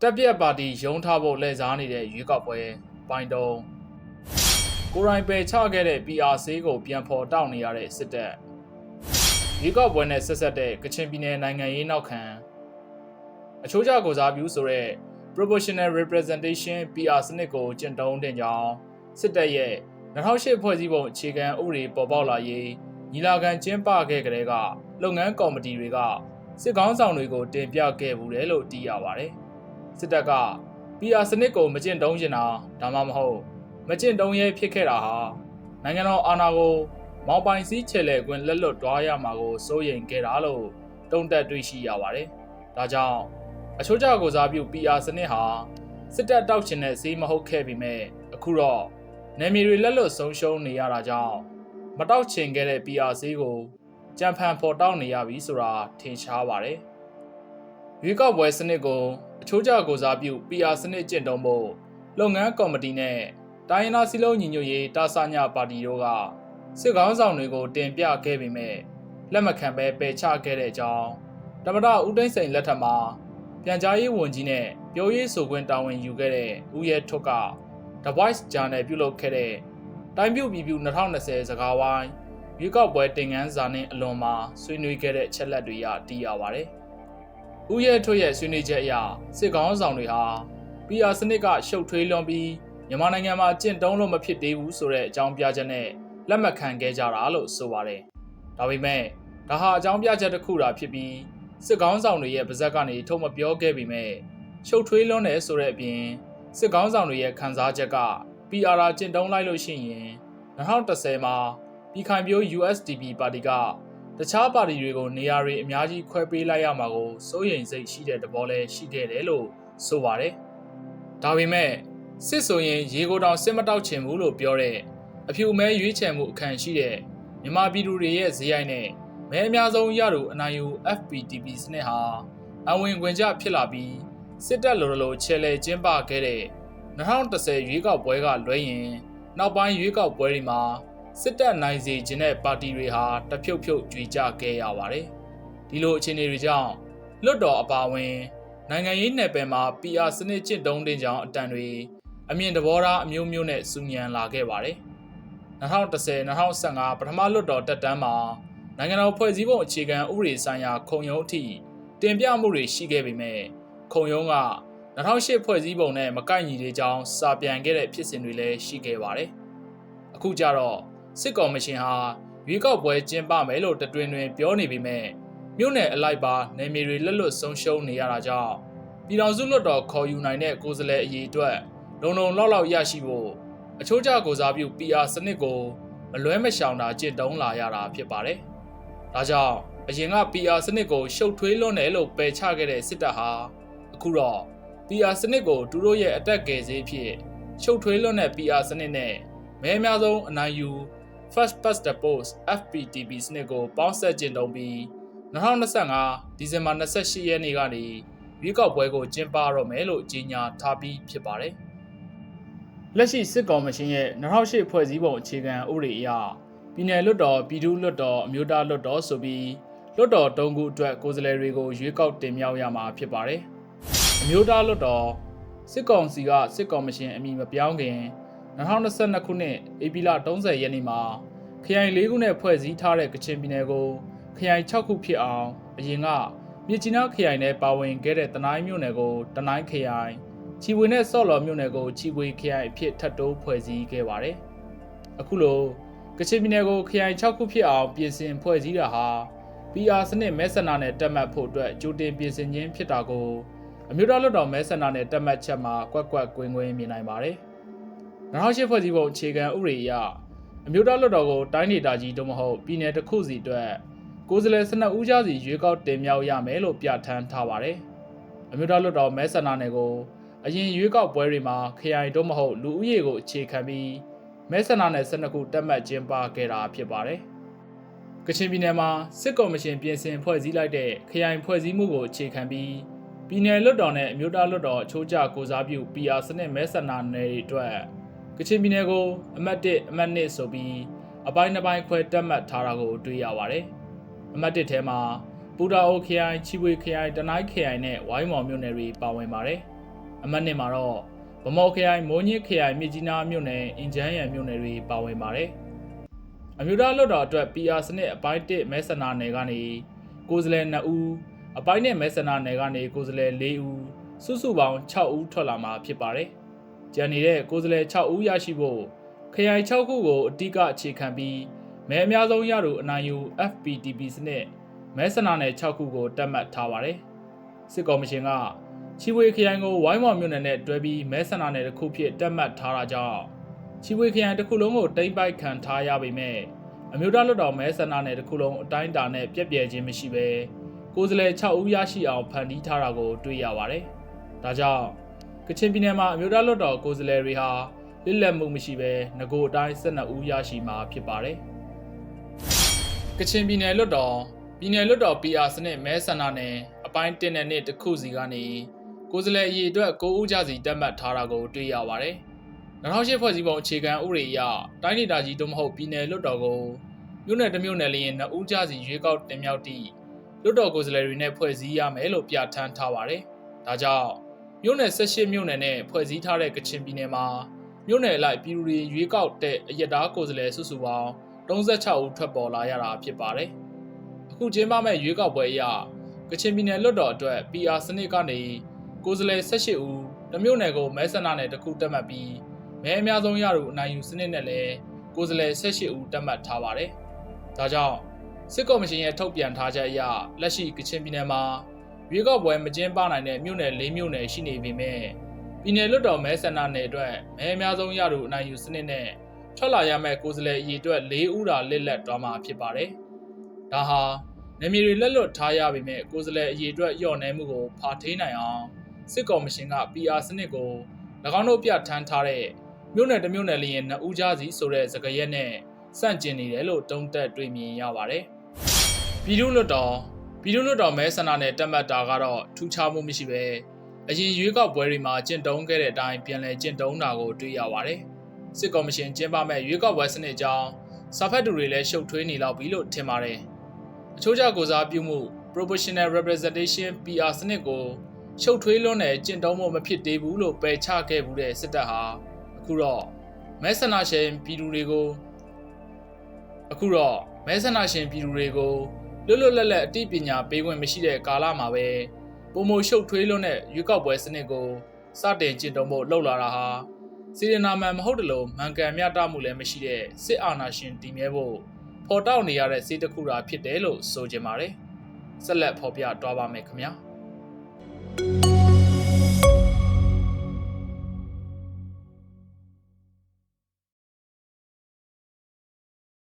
တက်ပြက်ပါတီရုံးထားဖို့လှည့်စားနေတဲ့ရွေးကောက်ပွဲပိုင်းတုံးကိုရိုင်းပယ်ချခဲ့တဲ့ PR ဆေးကိုပြန်ဖော်တောက်နေရတဲ့စစ်တပ်ရွေးကောက်ပွဲနဲ့ဆက်ဆက်တဲ့ကချင်ပြည်နယ်နိုင်ငံရေးနောက်ခံအချိုးကျကိုစားပြုဆိုတဲ့ proportional representation PR စနစ်ကိုကျင့်သုံးတဲ့ကြောင်းစစ်တပ်ရဲ့2008ဖွဲ့စည်းပုံအခြေခံဥပဒေပေါ်ပေါက်လာရေးညီလာခံကျင်းပခဲ့ကြတဲ့ကလုပ်ငန်းကော်မတီတွေကစစ်ကောင်းဆောင်တွေကိုတင်ပြခဲ့ဘူးတယ်လို့သိရပါတယ်။ စစ်တပ်က PR စနစ်ကိုမကျင့်သုံးကျင်တာဒါမှမဟုတ်မကျင့်သုံးရဲဖြစ်ခဲ့တာဟာနိုင်ငံတော်အာဏာကိုမောင်ပိုင်စည်းချေလဲခွင့်လက်လွတ်တွားရမှာကိုစိုးရိမ်ခဲ့တာလို့တုံ့တက်တွေ့ရှိရပါတယ်။ဒါကြောင့်အချိုးကျကိုစားပြု PR စနစ်ဟာစစ်တပ်တောက်ချင်တဲ့ဈေးမဟုတ်ခဲ့ပေမဲ့အခုတော့နယ်မြေတွေလက်လွတ်ဆုံးရှုံးနေရတာကြောင့်မတောက်ချင်ခဲ့တဲ့ PR ဈေးကိုကြံဖန်ဖော်တောက်နေရပြီဆိုတာထင်ရှားပါတယ်။ရွေးကောက်ပွဲစနစ်ကို အချိုးကျကိုစားပြု PR စနစ်ကျင့်သုံးဖို့လုပ်ငန်းကော်မတီနဲ့တိုင်းရင်းသားစီလုံးညီညွတ်ရေးတာဆာညာပါတီတို့ကစစ်ကောင်းဆောင်တွေကိုတင်ပြခဲ့ပေမဲ့လက်မခံပဲပယ်ချခဲ့တဲ့အကြောင်းတမရဦးသိန်းစိန်လက်ထက်မှာပြန်ကြားရေးဝန်ကြီးနဲ့ပြောရေးဆိုခွင့်တာဝန်ယူခဲ့တဲ့ဦးရဲထွတ်က The Voice Journal ပြုလုပ်ခဲ့တဲ့တိုင်းပြုပြည်ပြု2020စကားဝိုင်းရွေးကောက်ပွဲတင်ငန်းစာနှင့်အလွန်မှာဆွေးနွေးခဲ့တဲ့ချက်လက်တွေရသိရပါတယ်။ ဦးရဲထွတ်ရဲ့ဆွေးနွေးချက်အရစစ်ကောင်းဆောင်တွေဟာ PR စနစ်ကရှုပ်ထွေးလွန်ပြီးမြန်မာနိုင်ငံမှာကျင့်သုံးလို့မဖြစ်သေးဘူးဆိုတဲ့အကြောင်းပြချက်နဲ့လက်မခံခဲ့ကြတာလို့ဆိုပါတယ်။ဒါပေမဲ့ဒါဟာအကြောင်းပြချက်တစ်ခုသာဖြစ်ပြီးစစ်ကောင်းဆောင်တွေရဲ့ပါဇက်ကနေထုတ်မပြောခဲ့ပေမဲ့ရှုပ်ထွေးလွန်းတယ်ဆိုတဲ့အပြင်စစ်ကောင်းဆောင်တွေရဲ့ခံစားချက်က PR ကျင့်သုံးလိုက်လို့ရှိရင်2010မှာပြည်ခိုင်ပြိုး USDP ပါတီက တခြားပါတီတွေကိုနေရာတွေအများကြီးခွဲပေးလိုက်ရမှာကိုစိုးရိမ်စိတ်ရှိတဲ့တဘောလဲရှိခဲ့တယ်လို့ဆိုပါတယ်။ဒါပေမဲ့စစ်ဆိုရင်ရေကိုတောင်စစ်မတောက်ချင်ဘူးလို့ပြောတဲ့အဖြူမဲရွေးချယ်မှုအခန့်ရှိတဲ့မြန်မာပြည်သူတွေရဲ့ဇေယိုက်နဲ့မဲအများဆုံးရသူအနိုင်ယူ FPTP စနစ်ဟာအဝင်ခွင့်ကြဖြစ်လာပြီးစစ်တပ်လိုလိုချဲလဲကျင်းပခဲ့တဲ့2010ရွေးကောက်ပွဲကလွဲရင်နောက်ပိုင်းရွေးကောက်ပွဲတွေမှာ စစ်တပ်နိုင်စေခြင်းတဲ့ပါတီတွေဟာတဖြုတ်ဖြုတ်ကြွေကြခဲ့ရပါတယ်။ဒီလိုအခြေအနေတွေကြောင့်လွတ်တော်အပါအဝင် နိုင်ငံရေးနယ်ပယ်မှာ PR စနစ်ကျင့်သုံးတဲ့ကြောင်းအတန်တွေအမြင့်တဘောထားအမျိုးမျိုးနဲ့စူညံလာခဲ့ပါတယ်။2010-2015ပထမလွတ်တော်တက်တန်းမှာနိုင်ငံတော်ဖွဲ့စည်းပုံအခြေခံဥပဒေဆိုင်ရာခုံရုံးအထိတင်ပြမှုတွေရှိခဲ့ပေမဲ့ခုံရုံးက2008ဖွဲ့စည်းပုံနဲ့မကိုက်ညီသေးကြောင်းစာပြန်ခဲ့တဲ့ဖြစ်စဉ်တွေလည်းရှိခဲ့ပါတယ်။အခုကြတော့ စစ်ကော်မရှင်ဟာရွေးကောက်ပွဲကျင်းပမယ်လို့တတွင်တွင်ပြောနေပေမဲ့မြို့နယ်အလိုက်ပါနယ်မြေတွေလက်လွတ်ဆုံးရှုံးနေရတာကြောင့်ပြည်တော်စုလွတ်တော်ခေါ်ယူနိုင်တဲ့ကိုယ်စားလှယ်အရေးအတွက်လုံလုံလောက်လောက်ရရှိဖို့အချိုးကျကိုစားပြု PR စနစ်ကိုမလွဲမရှောင်တာကျင့်သုံးလာရတာဖြစ်ပါတယ်။ဒါကြောင့်အရင်က PR စနစ်ကိုရှုပ်ထွေးလွန်းတယ်လို့ပယ်ချခဲ့တဲ့စစ်တပ်ဟာအခုတော့ PR စနစ်ကိုသူတို့ရဲ့အတက်ကယ်စေးဖြစ်ရှုပ်ထွေးလွန်းတဲ့ PR စနစ်နဲ့မဲအများဆုံးအနိုင်ယူ First Past the Post FPTP စနစ်ကိုပေါင်းဆက်ကျင့်သုံးပြီး2025ဒီဇင်ဘာ28ရက်နေ့ကနေရွေးကောက်ပွဲကိုကျင်းပတော့မယ်လို့ကြေညာထားပြီးဖြစ်ပါတယ်။လက်ရှိစစ်ကောင်မရှင်ရဲ့2008ဖွဲ့စည်းပုံအခြေခံဥပဒေအရပြည်내လွတ်တော်ပြည်သူ့လွတ်တော်အမျိုးသားလွတ်တော်ဆိုပြီးလွတ်တော်တုံးခုအတွက်ကိုယ်စားလှယ်တွေကိုရွေးကောက်တင်မြှောက်ရမှာဖြစ်ပါတယ်။အမျိုးသားလွတ်တော်စစ်ကောင်စီကစစ်ကောင်မရှင်အမည်မပြောင်းခင် 2022ခုနှစ်ဧပြီလ30ရက်နေ့မှာခရိုင်၄ခုနဲ့ဖွဲ့စည်းထားတဲ့ကချင်ပြည်နယ်ကိုခရိုင်6ခုဖြစ်အောင်အရင်ကမြစ်ကြီးနားခရိုင်နဲ့ပါဝင်ခဲ့တဲ့တနိုင်းမြို့နယ်ကိုတနိုင်းခရိုင်ချီဝေနဲ့ဆော့လော်မြို့နယ်ကိုချီဝေခရိုင်အဖြစ်ထပ်တိုးဖွဲ့စည်းခဲ့ပါတယ်။အခုလိုကချင်ပြည်နယ်ကိုခရိုင်6ခုဖြစ်အောင်ပြင်ဆင်ဖွဲ့စည်းတာဟာ PR စနစ်မဲဆန္ဒနဲ့တက်မှတ်ဖို့အတွက်ကြိုတင်ပြင်ဆင်ခြင်းဖြစ်တာကိုအမျိုးသားလွှတ်တော်မဲဆန္ဒနဲ့တက်မှတ်ချက်မှာကွက်ကွက်ကွင်းကွင်းမြင်နိုင်ပါတယ်။ 2008ဖွဲ့စည်းပုံအခြေခံဥပဒေအရအမျိုးသားလွှတ်တော်ကိုတိုင်းဒေသကြီးတို့မဟုတ်ပြည်내တစ်ခုစီအတွက်ကိုယ်စားလှယ်12ဦးကြားစီရွေးကောက်တင်မြှောက်ရမယ်လို့ပြဋ္ဌာန်းထားပါတယ်။အမျိုးသားလွှတ်တော်မဲဆန္ဒနယ်ကိုအရင်ရွေးကောက်ပွဲတွေမှာခရိုင်တို့မဟုတ်လူဦးရေကိုအခြေခံပြီးမဲဆန္ဒနယ်12ခုတက်မှတ်ကျင်းပခဲ့တာဖြစ်ပါတယ်။ကချင်ပြည်နယ်မှာစစ်ကော်မရှင်ပြင်ဆင်ဖွဲ့စည်းလိုက်တဲ့ခရိုင်ဖွဲ့စည်းမှုကိုအခြေခံပြီးပြည်내လွှတ်တော်နဲ့အမျိုးသားလွှတ်တော်အချိုးကျကိုစားပြု PR စနစ်မဲဆန္ဒနယ်တွေအတွက် ကချင်ပြည်နယ်ကိုအမှတ်1အမှတ်2ဆိုပြီးအပိုင်းတစ်ပိုင်းခွဲတက်မှတ်ထားတာကိုတွေ့ရပါတယ်။အမှတ်1ထဲမှာပူတာအိုခရိုင်ချီဝေခရိုင်တနိုင်းခရိုင်နဲ့ဝိုင်းမော်မြို့နယ်တွေပါဝင်ပါတယ်အမှတ်နှစ်မှာတော့ဗမော်ခရိုင်မိုးညစ်ခရိုင်မြစ်ကြီးနားမြို့နယ်အင်ဂျန်ရံမြို့နယ်တွေပါဝင်ပါတယ်အမျိုးသားလွှတ်တော်အတွက် PR စနစ်အပိုင်း1မဲဆန္ဒနယ်ကနေကိုယ်စားလှယ်2ဦးအပိုင်းနဲ့မဲဆန္ဒနယ်ကနေကိုယ်စားလှယ်4ဦးစုစုပေါင်း6ဦးထွက်လာမှာဖြစ်ပါတယ် ကြံနေတဲ့ကိုယ်စားလှယ်6ဦးရရှိဖို့ခရိုင်6ခုကိုအတိကအခြေခံပြီးမဲအများဆုံးရသူအနိုင်ယူ FPTP စနစ်မဲဆန္ဒနယ်6ခုကိုတက်မှတ်ထားပါတယ်စစ်ကော်မရှင်ကချီဝေခရိုင်ကိုဝိုင်းမော်မြို့နယ်နဲ့တွဲပြီးမဲဆန္ဒနယ်တစ်ခုဖြစ်တက်မှတ်ထားတာကြောင့်ချီဝေခရိုင်တစ်ခုလုံးကိုတိမ့်ပိုက်ခံထားရပေမဲ့အမျိုးသားလွှတ်တော်မဲဆန္ဒနယ်တစ်ခုလုံးအတိုင်းအတာနဲ့ပြက်ပြဲခြင်းမရှိဘဲကိုယ်စားလှယ်6ဦးရရှိအောင်ဖန်တီးထားတာကိုတွေ့ရပါတယ်။ဒါကြောင့် ကချင်ပြည်နယ်မှာအမျိုးသားလွှတ်တော်ကိုယ်စားလှယ်တွေဟာလစ်လက်မှုမရှိဘဲငကိုအတိုင်း12ဦးရရှိမှာဖြစ်ပါတယ်။ကချင်ပြည်နယ်လွှတ်တော်ပြည်နယ်လွှတ်တော် PR စနစ်မဲဆန္ဒနယ်အပိုင်း1နဲ့2တစ်ခုစီကနေကိုယ်စားလှယ်အရေးအတွက်9ဦးကြစီတက်မှတ်ထားတာကိုတွေ့ရပါတယ်။2008ဖွဲ့စည်းပုံအခြေခံဥပဒေအရတိုင်းဒေသကြီးတို့မဟုတ်ပြည်နယ်လွှတ်တော်ကိုမြို့နယ်တစ်မြို့နယ်လျင်2ဦးကြစီရွေးကောက်တင်မြှောက်သည့်လွှတ်တော်ကိုယ်စားလှယ်တွေနဲ့ဖွဲ့စည်းရမယ်လို့ပြဋ္ဌာန်းထားပါတယ်။ဒါကြောင့် မြို့နယ်18မြို့နယ်နဲ့ဖွဲ့စည်းထားတဲ့ကချင်ပြည်နယ်မှာမြို့နယ်လိုက်ပြည်သူတွေရွေးကောက်တဲ့အယက်သားကိုယ်စားလှယ်စုစုပေါင်း36ဦးထွက်ပေါ်လာရတာဖြစ်ပါတယ်။အခုကျင်းပမဲ့ရွေးကောက်ပွဲအရကချင်ပြည်နယ်လွှတ်တော်အတွက် PR စနစ်ကနေကိုယ်စားလှယ်18ဦးတမျိုးနယ်ကိုမဲဆန္ဒနယ်တစ်ခုတက်မှတ်ပြီးမဲအများဆုံးရသူအနိုင်ယူစနစ်နဲ့လည်းကိုယ်စားလှယ်18ဦးတက်မှတ်ထားပါတယ်။ဒါကြောင့်စစ်ကော်မရှင်ရဲ့ထုတ်ပြန်ထားချက်အရလက်ရှိကချင်ပြည်နယ်မှာ ရွေးကောက်ပွဲမကျင်းပနိုင်တဲ့မြို့နယ်၄မြို့နယ်ရှိနေပေမဲ့ပြည်နယ်လွှတ်တော်မဲဆန္ဒနယ်အတွက်မဲအများဆုံးရသူအနိုင်ယူစနစ်နဲ့ထွက်လာရမယ့်ကိုယ်စားလှယ်အရေအတွက်၄ဦးသာလက်လက်သွားမှာဖြစ်ပါတယ်။ဒါဟာနေမြေတွေလက်လွတ်ထားရပေမဲ့ကိုယ်စားလှယ်အရေအတွက်လျော့နေမှုကိုဖာထိန်နိုင်အောင်စစ်ကော်မရှင်က PR စနစ်ကို၎င်းတို့ပြဋ္ဌာန်းထားတဲ့မြို့နယ်တစ်မြို့နယ်လျင်နှစ်ဦးကြားစီဆိုတဲ့စကားရက်နဲ့စန့်ကျင်နေတယ်လို့တုံးတက်တွေ့မြင်ရပါတယ်။ပြည်သူ့လွှတ်တော် ပြည်သူ့လွှတ်တော်မဲဆန္ဒနယ်တက်မှတ်တာကတော့ထူးခြားမှုမရှိပဲအရင်ရွေးကောက်ပွဲတွေမှာကျင့်သုံးခဲ့တဲ့အတိုင်းပြန်လည်ကျင့်သုံးတာကိုတွေ့ရပါတယ်။စစ်ကော်မရှင်ကျင်းပမဲ့ရွေးကောက်ပွဲစနစ်ကြောင်းစာဖတ်သူတွေလည်းရှုပ်ထွေးနေလောက်ပြီလို့ထင်ပါတယ်။အချို့ကြောင့်ကိုစားပြုမှု proportional representation PR စနစ်ကိုရှုပ်ထွေးလွန်းတဲ့ကျင့်သုံးမှုမဖြစ်သေးဘူးလို့ပယ်ချခဲ့မှုတဲ့စစ်တပ်ဟာအခုတော့မဲဆန္ဒရှင်ပြည်သူတွေကိုအခုတော့မဲဆန္ဒရှင်ပြည်သူတွေကို လွတ်လွတ်လပ်လပ်အသိပညာပေးခွင့်မရှိတဲ့ကာလမှာပဲပုံမရှုပ်ထွေးလွန်းတဲ့ရွေးကောက်ပွဲစနစ်ကိုစတင်ကျင့်သုံးဖို့လှုပ်လာတာဟာစီရနာမန်မဟုတ်တယ်လို့မှန်ကန်မျှတမှုလည်းမရှိတဲ့စစ်အာဏာရှင်တည်မြဲဖို့ပေါ်တောက်နေရတဲ့စိတ်တစ်ခုသာဖြစ်တယ်လို့ဆိုကြပါတယ်ဆက်လက်ဖော်ပြသွားပါမယ်ခင်ဗျာ